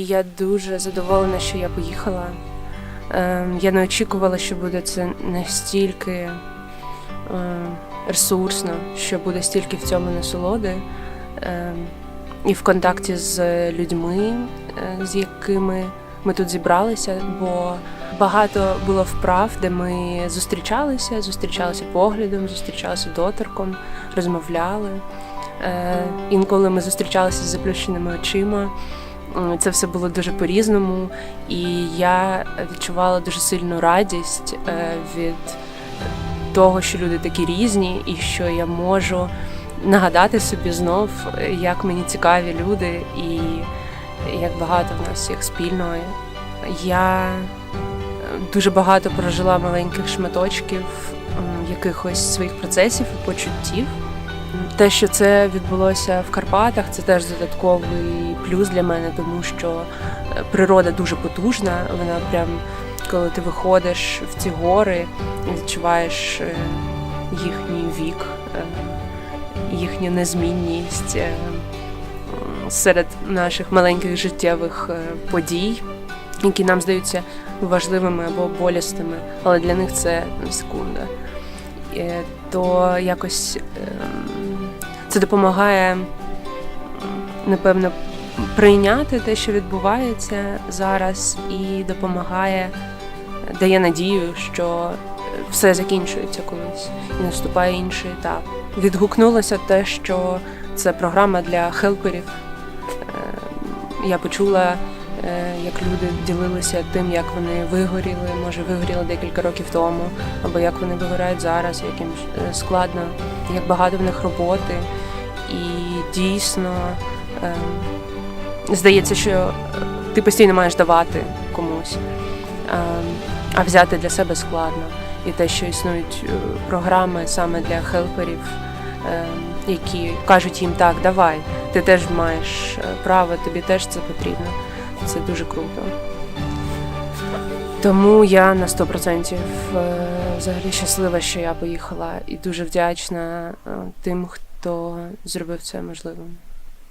Я дуже задоволена, що я поїхала. Ем, Я не очікувала, що буде це настільки ем, ресурсно, що буде стільки в цьому насолоди. Ем, І в контакті з людьми, е, з якими ми тут зібралися, бо багато було вправ, де ми зустрічалися, зустрічалися поглядом, зустрічалися доторком, розмовляли. Е, Інколи ми зустрічалися з заплющеними очима. М, Це все було дуже по-різному, і я відчувала дуже сильну радість е, від того, що люди такі різні, і що я можу нагадати собі знов, е, як мені цікаві люди, і як багато в нас всіх спільного. Я е, дуже багато прожила маленьких шматочків якихось своїх процесів і почуттів. Те, що це відбулося в Карпатах, це теж додатковий плюс для мене, тому що е, природа дуже потужна. Вона прям, коли ти виходиш в ці гори, відчуваєш е, їхній вік, е, їхню незмінність серед наших маленьких життєвих подій, які нам здаються важливими або болісними, але для них це секунда. То якось ем, це допомагає, напевно, прийняти те, що відбувається зараз, і допомагає, дає надію, що все закінчується колись і наступає інший етап. Відгукнулося те, що це програма для хелперів. Е, Я почула, е, як люди ділилися тим, як вони вигоріли, може вигоріли декілька років тому, або як вони вигорають зараз, як їм е, складно, як багато в них роботи. І дійсно е, здається, що ти постійно маєш давати комусь, е, а взяти для себе складно. І те, що існують е, програми саме для хелперів, е, які кажуть їм так, давай, ти теж маєш е, право, тобі теж це потрібно. Це дуже круто. Тому я на 100% е, взагалі щаслива, що я поїхала, і дуже вдячна тим, хто зробив це можливим.